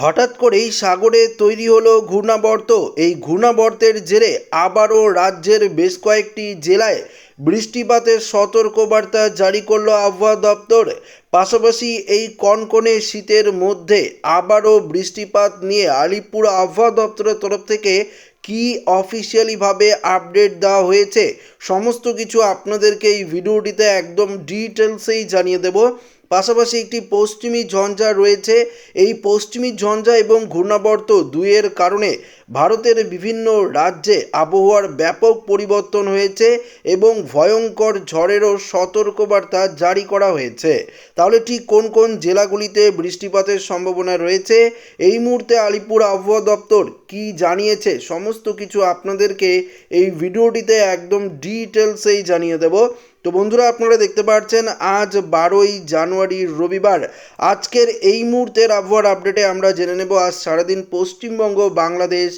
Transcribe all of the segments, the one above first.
হঠাৎ করেই সাগরে তৈরি হলো ঘূর্ণাবর্ত। এই ঘূর্ণাবর্তের জেরে আবারও রাজ্যের বেশ কয়েকটি জেলায় বৃষ্টিপাতের সতর্কবার্তা জারি করল আবহাওয়া দপ্তর। পাশাপাশি এই কনকনে শীতের মধ্যে আবারও বৃষ্টিপাত নিয়ে আলিপুর আবহাওয়া দপ্তরের তরফ থেকে কি অফিসিয়ালিভাবে আপডেট দেওয়া হয়েছে, সমস্ত কিছু আপনাদেরকে এই ভিডিওটিতে একদম ডিটেলসেই জানিয়ে দেব। পাশাপাশি একটি পশ্চিমী ঝঞ্ঝা রয়েছে। এই পশ্চিমী ঝঞ্ঝা এবং ঘূর্ণাবর্ত দুইয়ের কারণে ভারতের বিভিন্ন রাজ্যে আবহাওয়ার ব্যাপক পরিবর্তন হয়েছে এবং ভয়ঙ্কর ঝড়েরও সতর্কবার্তা জারি করা হয়েছে। তাহলে ঠিক কোন কোন জেলাগুলিতে বৃষ্টিপাতের সম্ভাবনা রয়েছে? এই মুহূর্তে আলিপুর আবহাওয়া দপ্তর কি জানিয়েছে? সমস্ত কিছু আপনাদেরকে এই ভিডিওটিতে একদম ডিটেলসেই জানিয়ে দেব। তো বন্ধুরা আপনারা দেখতে পাচ্ছেন আজ বারোই জানুয়ারি রবিবার। আজকের এই মুহূর্তের আবহাওয়ার আপডেটে আমরা জেনে নেব, আজ সারাদিন পশ্চিমবঙ্গ, বাংলাদেশ,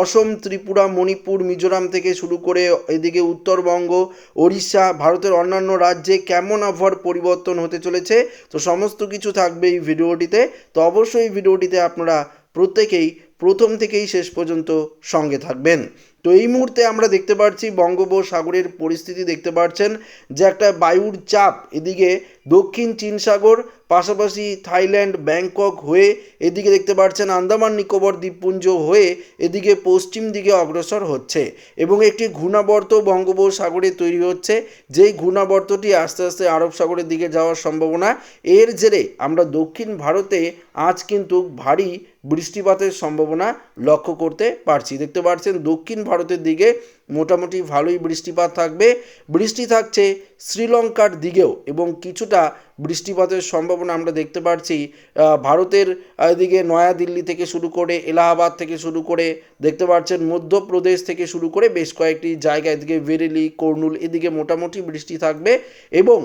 অসম, ত্রিপুরা, মণিপুর, মিজোরাম থেকে শুরু করে এদিকে উত্তরবঙ্গ, ওড়িশা, ভারতের অন্যান্য রাজ্যে কেমন আবহাওয়ার পরিবর্তন হতে চলেছে, তো সমস্ত কিছু থাকবে এই ভিডিওটিতে। তো অবশ্যই ভিডিওটিতে আপনারা প্রত্যেকেই প্রথম থেকেই শেষ পর্যন্ত সঙ্গে থাকবেন। তো এই মুহূর্তে আমরা দেখতে পাচ্ছি বঙ্গোপসাগরের পরিস্থিতি দেখতে পাচ্ছেন যে একটা বায়ুর চাপ এদিকে দক্ষিণ চীন সাগর পাশাপাশি থাইল্যান্ড, ব্যাংকক হয়ে এদিকে দেখতে পাচ্ছেন আন্দামান, নিকোবর, দ্বীপপুঞ্জ হয়ে এদিকে পশ্চিম দিকে অগ্রসর হচ্ছে এবং একটি ঘূর্ণাবর্ত বঙ্গোপসাগরে তৈরি হচ্ছে। যেই ঘূর্ণাবর্তটি আস্তে আস্তে আরব সাগরের দিকে যাওয়ার সম্ভাবনা, এর জেরে আমরা দক্ষিণ ভারতে আজ কিন্তু ভারী বৃষ্টিপাতের সম্ভাবনা লক্ষ্য করতে পারছি। দেখতে পাচ্ছেন দক্ষিণ ভারতের দিকে মোটামুটি ভালোই বৃষ্টিপাত থাকবে। বৃষ্টি থাকছে শ্রীলঙ্কার দিকেও এবং কিছুটা বৃষ্টিপাতের সম্ভাবনা আমরা দেখতে পাচ্ছি ভারতের এদিকে নয়াদিল্লি থেকে শুরু করে এলাহাবাদ থেকে শুরু করে দেখতে পাচ্ছেন মধ্যপ্রদেশ থেকে শুরু করে বেশ কয়েকটি জায়গা এদিকে বেরেলি কর্নুল এদিকে মোটামুটি বৃষ্টি থাকবে এবং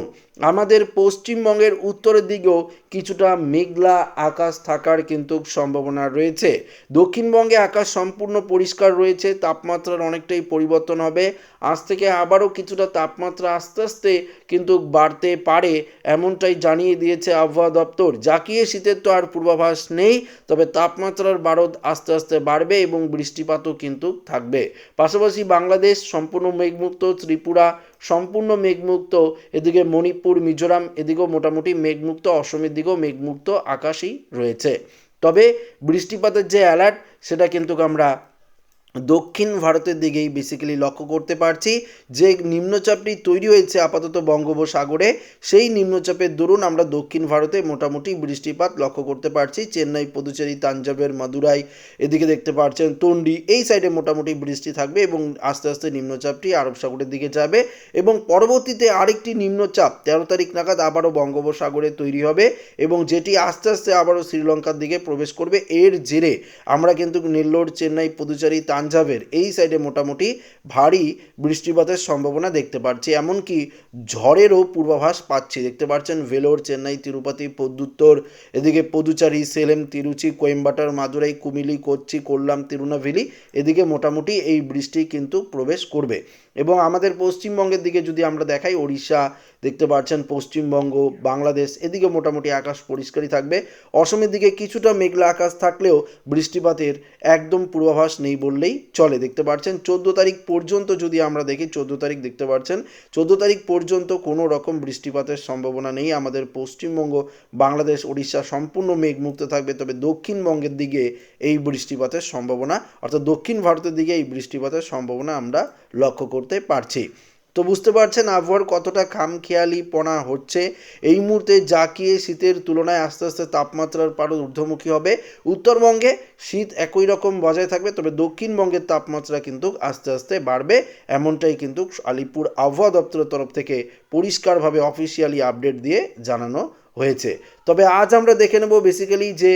আমাদের পশ্চিমবঙ্গের উত্তরের দিকেও কিছুটা মেঘলা আকাশ থাকার কিন্তু সম্ভাবনা রয়েছে। দক্ষিণবঙ্গে আকাশ সম্পূর্ণ পরিষ্কার রয়েছে, তাপমাত্রার অনেকটাই পরিবর্তন হবে। আজ থেকে আবারও কিছুটা তাপমাত্রা আস্তে আস্তে কিন্তু বাড়তে পারে এমনটাই জানিয়ে দিয়েছে আবহাওয়া দপ্তর। জাকিয়ে শীতের তো আর পূর্বাভাস নেই, তবে তাপমাত্রার বারদ আস্তে আস্তে বাড়বে এবং বৃষ্টিপাতও কিন্তু থাকবে। পাশাপাশি বাংলাদেশ, সম্পূর্ণ মেঘমুক্ত, ত্রিপুরা, সম্পূর্ণ মেঘমুক্ত, এদিকে মণিপুর, মিজোরাম, এদিকেও মোটামুটি মেঘমুক্ত, অসমের দিকেও মেঘমুক্ত আকাশই রয়েছে। তবে বৃষ্টিপাতের যে অ্যালার্ট সেটা কিন্তু আমরা দক্ষিণ ভারতের দিকেই বেসিক্যালি লক্ষ্য করতে পারছি যে নিম্নচাপটি তৈরি হয়েছে আপাতত বঙ্গোপসাগরে, সেই নিম্নচাপের দরুন আমরা দক্ষিণ ভারতে মোটামুটি বৃষ্টিপাত লক্ষ্য করতে পারছি। চেন্নাই, পুদুচেরি তাঞ্জাবের মাদুরাই এদিকে দেখতে পাচ্ছেন তন্ডি এই সাইডে মোটামুটি বৃষ্টি থাকবে এবং আস্তে আস্তে নিম্নচাপটি আরব সাগরের দিকে যাবে এবং পরবর্তীতে আরেকটি নিম্নচাপ তেরো তারিখ নাগাদ আবারও বঙ্গোপসাগরে তৈরি হবে এবং যেটি আস্তে আস্তে আবারও শ্রীলঙ্কার দিকে প্রবেশ করবে। এর জেরে আমরা কিন্তু নেল্লোর, চেন্নাই, পুদুচেরি তান পাঞ্জাবের এই সাইডে মোটামুটি ভারী বৃষ্টিপাতের সম্ভাবনা দেখতে পাচ্ছি এমনকি ঝড়েরও পূর্বাভাস পাচ্ছি। দেখতে পাচ্ছেন ভেলোর, চেন্নাই, তিরুপতি পদ্যুত্তর এদিকে পদুচারি, সেলেম, তিরুচি, কোয়েম্বাটার, মাদুরাই কুমিলি কোচ্চি, কোল্লাম, তিরুনাভেলি এদিকে মোটামুটি এই বৃষ্টি কিন্তু প্রবেশ করবে। এবং আমাদের পশ্চিমবঙ্গের দিকে যদি আমরা দেখাই, ওড়িশা, দেখতে পাচ্ছেন পশ্চিমবঙ্গ, বাংলাদেশ, এদিকে মোটামুটি আকাশ পরিষ্কারই থাকবে। অসমের দিকে কিছুটা মেঘলা আকাশ থাকলেও বৃষ্টিপাতের একদম পূর্বাভাস নেই বললেই চলে, দেখতে পাচ্ছেন চোদ্দ তারিখ পর্যন্ত যদি আমরা দেখি, চোদ্দ তারিখ দেখতে পাচ্ছেন চোদ্দ তারিখ পর্যন্ত কোনো রকম বৃষ্টিপাতের সম্ভাবনা নেই। আমাদের পশ্চিমবঙ্গ, বাংলাদেশ উড়িষ্যা সম্পূর্ণ মেঘমুক্ত থাকবে। তবে দক্ষিণবঙ্গের দিকে এই বৃষ্টিপাতের সম্ভাবনা, অর্থাৎ দক্ষিণ ভারতের দিকে এই বৃষ্টিপাতের সম্ভাবনা আমরা লক্ষ্য করতে পারছি। তো বুঝতে পারছেন আবহাওয়ার কতটা খামখেয়ালিপনা হচ্ছে। এই মুহূর্তে জাকিয়ে শীতের তুলনায় আস্তে আস্তে তাপমাত্রার পারদ ঊর্ধ্বমুখী হবে। উত্তরবঙ্গে শীত একই রকম বজায় থাকবে, তবে দক্ষিণবঙ্গের তাপমাত্রা কিন্তু আস্তে আস্তে বাড়বে। এমনটাই কিন্তু আলিপুর আবহাওয়া দপ্তরের তরফ থেকে পরিষ্কারভাবে অফিসিয়ালি আপডেট দিয়ে জানানো হয়েছে। তবে আজ আমরা দেখে নেব বেসিক্যালি যে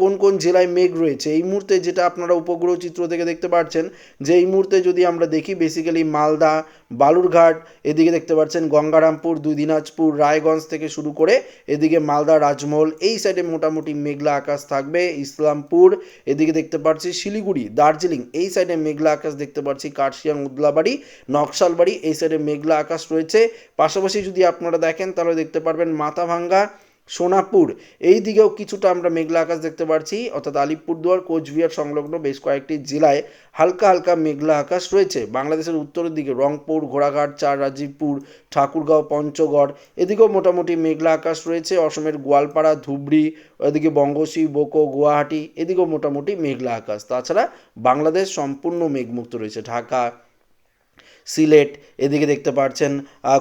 কোন কোন জেলায় মেঘ রয়েছে। এই মুহূর্তে যেটা আপনারা উপগ্রহ চিত্র থেকে দেখতে পাচ্ছেন যে এই মুহূর্তে যদি আমরা দেখি বেসিক্যালি মালদা, বালুরঘাট, এদিকে দেখতে পাচ্ছেন গঙ্গারামপুর, দুই দিনাজপুর, রায়গঞ্জ থেকে শুরু করে এদিকে মালদা, রাজমহল, এই সাইডে মোটামুটি মেঘলা আকাশ থাকবে। ইসলামপুর, এদিকে দেখতে পাচ্ছি শিলিগুড়ি, দার্জিলিং, এই সাইডে মেঘলা আকাশ দেখতে পাচ্ছি। কার্শিয়াং, উদলাবাড়ি, নকশালবাড়ি, এই সাইডে মেঘলা আকাশ রয়েছে। পাশাপাশি যদি আপনারা দেখেন, তাহলে দেখতে পারবেন মাথাভাঙ্গা, সোনাপুর। এই দিকেও কিছুটা আমরা মেঘলা আকাশ দেখতে পাচ্ছি অর্থাৎ আলিপুরদুয়ার, কোচবিহার সংলগ্ন বেশ কয়েকটি জেলায় হালকা হালকা মেঘলা আকাশ রয়েছে। বাংলাদেশের উত্তরের দিকে রংপুর, ঘোড়াঘাট, চার রাজীবপুর, ঠাকুরগাঁও, পঞ্চগড়, এদিকেও মোটামুটি মেঘলা আকাশ রয়েছে। অসমের গোয়ালপাড়া, ধুবড়ি এদিকে বঙ্গোশী বোকো, গুয়াহাটি, এদিকেও মোটামুটি মেঘলা আকাশ। তাছাড়া বাংলাদেশ সম্পূর্ণ মেঘমুক্ত রয়েছে। ঢাকা সিলেট, এদিকে দেখতে পাচ্ছেন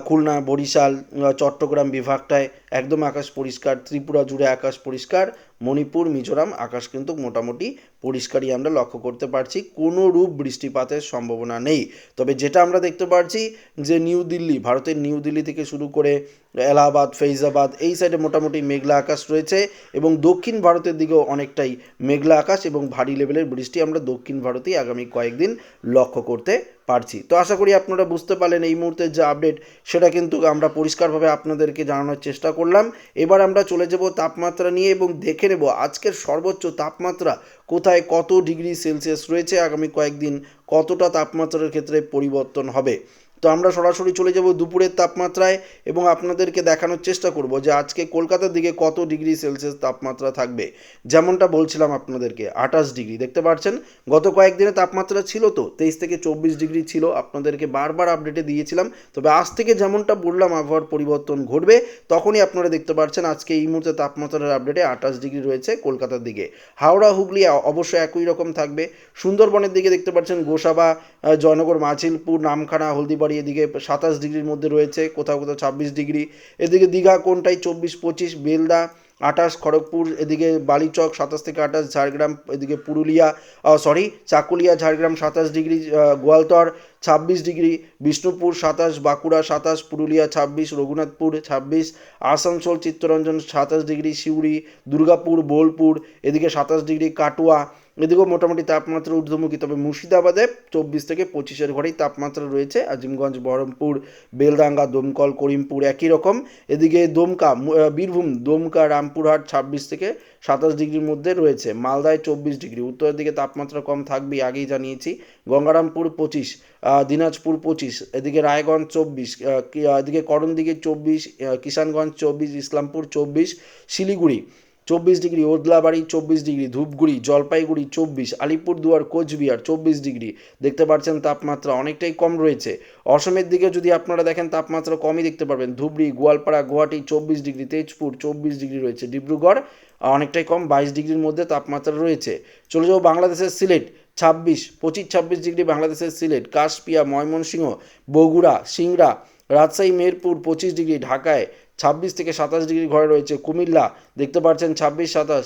খুলনা, বরিশাল চট্টগ্রাম বিভাগটায় একদম আকাশ পরিষ্কার, ত্রিপুরা জুড়ে আকাশ পরিষ্কার, মণিপুর, মিজোরাম আকাশ কিন্তু মোটামুটি পরিষ্কারই আমরা লক্ষ্য করতে পারছি, কোনো রূপ বৃষ্টিপাতের সম্ভাবনা নেই। তবে যেটা আমরা দেখতে পারছি যে নিউ দিল্লি, ভারতের নিউ দিল্লি থেকে শুরু করে এলাহাবাদ ফৈজাবাদ এই সাইডে মোটামুটি মেঘলা আকাশ রয়েছে এবং দক্ষিণ ভারতের দিকেও অনেকটাই মেঘলা আকাশ এবং ভারী লেভেলের বৃষ্টি আমরা দক্ষিণ ভারতেই আগামী কয়েকদিন লক্ষ্য করতে পারছি। তো আশা করি আপনারা বুঝতে পারলেন এই মুহূর্তের যে আপডেট সেটা কিন্তু আমরা পরিষ্কারভাবে আপনাদেরকে জানানোর চেষ্টা করলাম। এবার আমরা চলে যাব তাপমাত্রা নিয়ে এবং দেখে নেব আজকের সর্বোচ্চ তাপমাত্রা কোথায় কত ডিগ্রি সেলসিয়াস রয়েছে, আগামী কয়েকদিন কতটা তাপমাত্রার ক্ষেত্রে পরিবর্তন হবে। তো আমরা সরাসরি চলে যাব দুপুরের তাপমাত্রায় এবং আপনাদেরকে দেখানোর চেষ্টা করব যে আজকে কলকাতার দিকে কত ডিগ্রি সেলসিয়াস তাপমাত্রা থাকবে। যেমনটা বলছিলাম আপনাদেরকে, আঠাশ ডিগ্রি। দেখতে পাচ্ছেন, গত কয়েকদিনে তাপমাত্রা ছিল তো, তেইশ থেকে চব্বিশ ডিগ্রি ছিল, আপনাদেরকে বারবার আপডেটে দিয়েছিলাম। তবে আজ থেকে যেমনটা বললাম, আবহাওয়ার পরিবর্তন ঘটবে, তখনই আপনারা দেখতে পাচ্ছেন আজকে এই মুহূর্তে তাপমাত্রার আপডেটে আঠাশ ডিগ্রি রয়েছে কলকাতার দিকে। হাওড়া, হুগলি অবশ্যই একই রকম থাকবে। সুন্দরবনের দিকে দেখতে পাচ্ছেন, গোসাবা জয়নগর মাছিলপুর নামখানা, হলদিবাড়ি এদিকে সাতাশ ডিগ্রির মধ্যে রয়েছে, কোথাও কোথাও ছাব্বিশ ডিগ্রি। এদিকে দীঘা কোনটাই চব্বিশ, পঁচিশ, বেলদা আঠাশ খড়গপুর, এদিকে বালিচক, সাতাশ থেকে আঠাশ ঝাড়গ্রাম, এদিকে পুরুলিয়া সরি চাকুলিয়া, ঝাড়গ্রাম, সাতাশ ডিগ্রি গোয়ালতর, ছাব্বিশ ডিগ্রি, বিষ্ণুপুর, সাতাশ, বাঁকুড়া, সাতাশ, পুরুলিয়া, ছাব্বিশ, রঘুনাথপুর, ছাব্বিশ, আসানসোল, চিত্তরঞ্জন, সাতাশ ডিগ্রি, সিউড়ি, দুর্গাপুর, বোলপুর, এদিকে সাতাশ ডিগ্রি, কাটোয়া এদিকেও মোটামুটি তাপমাত্রা ঊর্ধ্বমুখী, তবে মুর্শিদাবাদে চব্বিশ থেকে পঁচিশের ঘরেই তাপমাত্রা রয়েছে। আজিমগঞ্জ, বহরমপুর, বেলডাঙ্গা, দমকল, করিমপুর একই রকম। এদিকে দমকা বীরভূম, দমকা, রামপুরহাট ছাব্বিশ থেকে সাতাশ ডিগ্রির মধ্যে রয়েছে। মালদায় চব্বিশ ডিগ্রি, উত্তরের দিকে তাপমাত্রা কম থাকবেই আগেই জানিয়েছি। গঙ্গারামপুর পঁচিশ দিনাজপুর পঁচিশ, এদিকে রায়গঞ্জ চব্বিশ এদিকে করণদিঘি চব্বিশ কিষানগঞ্জ চব্বিশ, ইসলামপুর চব্বিশ, শিলিগুড়ি। চব্বিশ ডিগ্রি ওদলাবাড়ি, চব্বিশ ডিগ্রি ধূপগুড়ি, জলপাইগুড়ি, চব্বিশ, আলিপুরদুয়ার, কোচবিহার, চব্বিশ ডিগ্রি। দেখতে পাচ্ছেন তাপমাত্রা অনেকটাই কম রয়েছে। অসমের দিকে যদি আপনারা দেখেন, তাপমাত্রা কমই দেখতে পারবেন। ধুবড়ি, গোয়ালপাড়া, গুয়াহাটি, চব্বিশ ডিগ্রি, তেজপুর, চব্বিশ ডিগ্রি রয়েছে। ডিব্রুগড়, অনেকটাই কম, বাইশ ডিগ্রির মধ্যে তাপমাত্রা রয়েছে। চলে যাব বাংলাদেশের সিলেট, ছাব্বিশ, পঁচিশ, ছাব্বিশ ডিগ্রি বাংলাদেশের সিলেট, কাশপিয়া, ময়মনসিংহ, বগুড়া, সিংড়া, রাজশাহী, মেহেরপুর, পঁচিশ ডিগ্রি, ঢাকায় ছাব্বিশ থেকে সাতাশ ডিগ্রি ঘরে রয়েছে কুমিল্লা। দেখতে পাচ্ছেন ছাব্বিশ, সাতাশ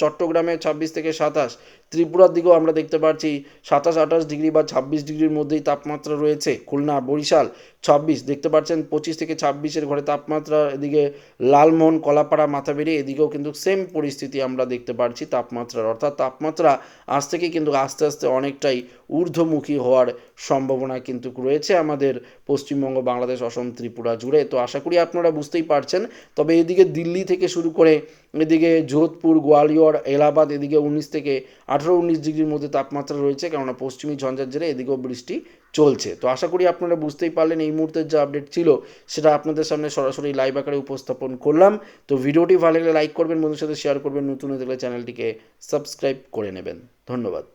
চট্টগ্রামে ছাব্বিশ থেকে সাতাশ। ত্রিপুরার দিকেও আমরা দেখতে পাচ্ছি সাতাশ, আঠাশ ডিগ্রি বা ছাব্বিশ ডিগ্রির মধ্যেই তাপমাত্রা রয়েছে। খুলনা, বরিশাল, ছাব্বিশ। দেখতে পাচ্ছেন পঁচিশ থেকে ছাব্বিশের ঘরে তাপমাত্রা, এদিকে লালমোহন, কলাপাড়া, মাথাবেড়ি, এদিকেও কিন্তু সেম পরিস্থিতি আমরা দেখতে পাচ্ছি তাপমাত্রার। অর্থাৎ তাপমাত্রা আজ থেকে কিন্তু আস্তে আস্তে অনেকটাই ঊর্ধ্বমুখী হওয়ার সম্ভাবনা কিন্তু রয়েছে আমাদের পশ্চিমবঙ্গ, বাংলাদেশ, অসম, ত্রিপুরা জুড়ে। তো আশা করি আপনারা বুঝতেই পারছেন তবে এদিকে দিল্লি থেকে শুরু করে এদিকে যোধপুর, গোয়ালিয়র, এলাহাবাদ, এদিকে উনিশ থেকে আঠেরো, উনিশ ডিগ্রির মধ্যে তাপমাত্রা রয়েছে, কেননা পশ্চিমী ঝঞ্ঝার জেরে এদিকেও বৃষ্টি চলছে। তো আশা করি আপনারা বুঝতেই পারলেন, এই মুহূর্তের যে আপডেট ছিল সেটা আপনাদের সামনে সরাসরি লাইভ আকারে উপস্থাপন করলাম। তো ভিডিওটি ভালো লাগলে লাইক করবেন বন্ধুর সাথে শেয়ার করবেন, নতুন হয়ে চ্যানেলটিকে সাবস্ক্রাইব করে নেবেন। ধন্যবাদ।